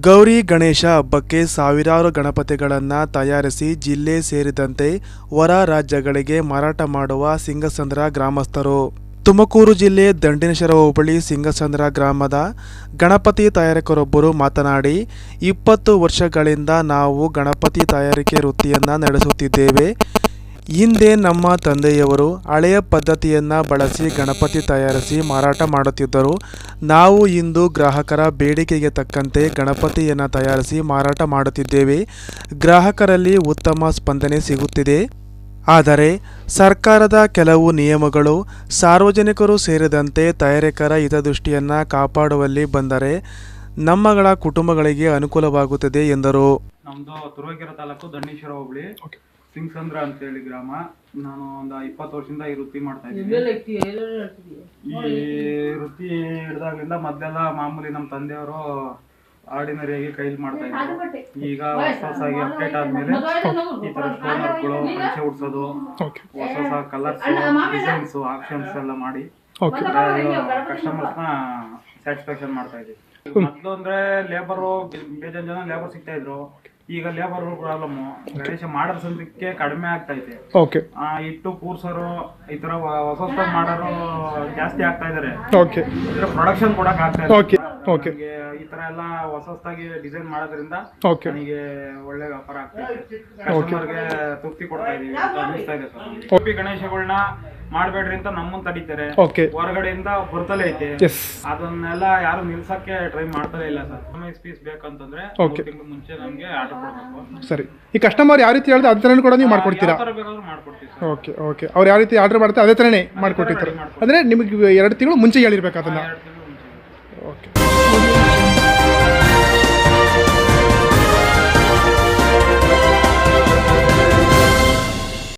ಗೌರಿ ಗಣೇಶ ಹಬ್ಬಕ್ಕೆ ಸಾವಿರಾರು ಗಣಪತಿಗಳನ್ನು ತಯಾರಿಸಿ ಜಿಲ್ಲೆ ಸೇರಿದಂತೆ ಹೊರ ರಾಜ್ಯಗಳಿಗೆ ಮಾರಾಟ ಮಾಡುವ ಸಿಂಗಸಂದ್ರ ಗ್ರಾಮಸ್ಥರು. ತುಮಕೂರು ಜಿಲ್ಲೆ ದಂಡಿನೇಶ್ವರ ಹೋಬಳಿ ಸಿಂಗಸಂದ್ರ ಗ್ರಾಮದ ಗಣಪತಿ ತಯಾರಕರೊಬ್ಬರು ಮಾತನಾಡಿ, ಇಪ್ಪತ್ತು ವರ್ಷಗಳಿಂದ ನಾವು ಗಣಪತಿ ತಯಾರಿಕೆ ವೃತ್ತಿಯನ್ನು ನಡೆಸುತ್ತಿದ್ದೇವೆ. ಹಿಂದೆ ನಮ್ಮ ತಂದೆಯವರು ಹಳೆಯ ಪದ್ಧತಿಯನ್ನು ಬಳಸಿ ಗಣಪತಿ ತಯಾರಿಸಿ ಮಾರಾಟ ಮಾಡುತ್ತಿದ್ದರು. ನಾವು ಇಂದು ಗ್ರಾಹಕರ ಬೇಡಿಕೆಗೆ ತಕ್ಕಂತೆ ಗಣಪತಿಯನ್ನು ತಯಾರಿಸಿ ಮಾರಾಟ ಮಾಡುತ್ತಿದ್ದೇವೆ. ಗ್ರಾಹಕರಲ್ಲಿ ಉತ್ತಮ ಸ್ಪಂದನೆ ಸಿಗುತ್ತಿದೆ. ಆದರೆ ಸರ್ಕಾರದ ಕೆಲವು ನಿಯಮಗಳು ಸಾರ್ವಜನಿಕರು ಸೇರಿದಂತೆ ತಯಾರಕರ ಹಿತದೃಷ್ಟಿಯನ್ನು ಕಾಪಾಡುವಲ್ಲಿ ಬಂದರೆ ನಮ್ಮಗಳ ಕುಟುಂಬಗಳಿಗೆ ಅನುಕೂಲವಾಗುತ್ತದೆ ಎಂದರು. ನಮ್ಮದು ತುರುವೇಕೆರೆ ತಾಲೂಕು ದಂಡೇಶ್ವರ ಹೋಬಳಿ. ಸಿಂಗ್ಸಂದ್ರ ಅಂತೇಳಿ ಗ್ರಾಮ. ನಾನು ಒಂದು ಇಪ್ಪತ್ತು ವರ್ಷದಿಂದ ಈ ವೃತ್ತಿ ಮಾಡ್ತಾ ಇದ್ದೀನಿ. ಈ ವೃತ್ತಿ ಹಿಡ್ದಾಗ್ಲಿಂದ ಮೊದ್ಲೆಲ್ಲ ಮಾಮೂಲಿ ನಮ್ಮ ತಂದೆಯವರು ಆರ್ಡಿನರಿ ಆಗಿ ಕೈಲಿ ಮಾಡ್ತಾ ಇದ್ರು. ಈಗ ಹೊಸ ಹೊಸಾಗಿ ಅಪ್ಡೇಟ್ ಆದ್ಮೇಲೆ ಈ ತರ ಸ್ಟೋನ್ ವರ್ಕ್ಗಳು ಪಂಚೆ ಉಡ್ಸೋದು ಹೊಸ ಹೊಸ ಕಲರ್ಸ್ ಡಿಸೈನ್ಸ್ ಆಪ್ಷನ್ಸ್ ಎಲ್ಲ ಮಾಡಿ ಕಸ್ಟಮರ್ಸ್ನ ಸ್ಯಾಟಿಸ್ಫ್ಯಾಕ್ಷನ್ ಮಾಡ್ತಾ ಇದ್ದೀವಿ. ಮೊದ್ಲು ಅಂದ್ರೆ ಲೇಬರ್ ಬೇಜಾನ್ ಜನ ಲೇಬರ್ ಸಿಗ್ತಾ ಇದ್ರು. ಈಗ ಲೇಬರ್ ಪ್ರಾಬ್ಲಮ್ ಗಣೇಶ ಮಾಡೋ ಸಂಖ್ಯೆ ಕಡಿಮೆ ಆಗ್ತಾ ಇದೆ. ಓಕೆ ಆ, ಇಟ್ಟು ಕೂರ್ಸೋರು ಈ ತರ ವ- ಹೊಸ ಹೊಸ ಮಾಡೋರು ಜಾಸ್ತಿ ಆಗ್ತಾ ಇದಾರೆ. ಓಕೆ ಇದ್ರ ಪ್ರೊಡಕ್ಷನ್ ಕೊಡಕ್ ಆಗ್ತಾ ಇದೆ. ಓಕೆ ಓಕೆ ನನಗೆ ಈ ತರ ಎಲ್ಲ ಹೊಸ ಹೊಸದಾಗಿ ಡಿಸೈನ್ ಮಾಡೋದ್ರಿಂದ ಓಕೆ ನನಗೆ ಒಳ್ಳೆ ವ್ಯಾಪಾರ ಆಗ್ತದೆ ಕಸ್ಟಮರ್ಗೆ ತೃಪ್ತಿ ಕೊಡ್ತಾ ಇದೀವಿ ಅಂತ ಇದೆ ಸರ್. ಗಣೇಶಗಳನ್ನ ಮಾಡ್ಬೇಡ್ರಿ ಅಂತ ನಮ್ಮನ್ನ ತಡೀತಾರೆ. ಓಕೆ ಹೊರಗಡೆಯಿಂದ ಬರ್ತಲೇ ಐತೆ. ಎಸ್ ಅದನ್ನೆಲ್ಲ ಯಾರು ನಿಲ್ಸಕ್ಕೆ ಟ್ರೈ ಮಾಡ್ತಲೇ ಇಲ್ಲ ಸರ್. ಪೀಸ್ ಬೇಕಂತಂದ್ರೆ ಓಕೆ ತಿಂಗಳು ಮುಂಚೆ ನಮಗೆ ಆರ್ಡರ್ ಕೊಡ್ಬೇಕು ಸರಿ. ಈ ಕಸ್ಟಮರ್ ಯಾವ ರೀತಿ ಹೇಳಿದ್ರೆ ಅದೇ ಥರನೂ ಕೂಡ ನೀವು ಮಾಡ್ಕೊಡ್ತೀರಾ? ಬೇಕಾದ್ರೂ ಮಾಡ್ಕೊಡ್ತೀವಿ ಸರ್. ಓಕೆ ಓಕೆ ಅವ್ರು ಯಾವ ರೀತಿ ಆರ್ಡರ್ ಮಾಡ್ತಾರೆ ಅದೇ ತರನೇ ಮಾಡ್ಕೊಟ್ಟಿರ್ತಾರೆ ಅಂದರೆ ನಿಮಗೆ ಎರಡು ತಿಂಗಳು ಮುಂಚೆ ಹೇಳಿರ್ಬೇಕು ಅದನ್ನ. ಓಕೆ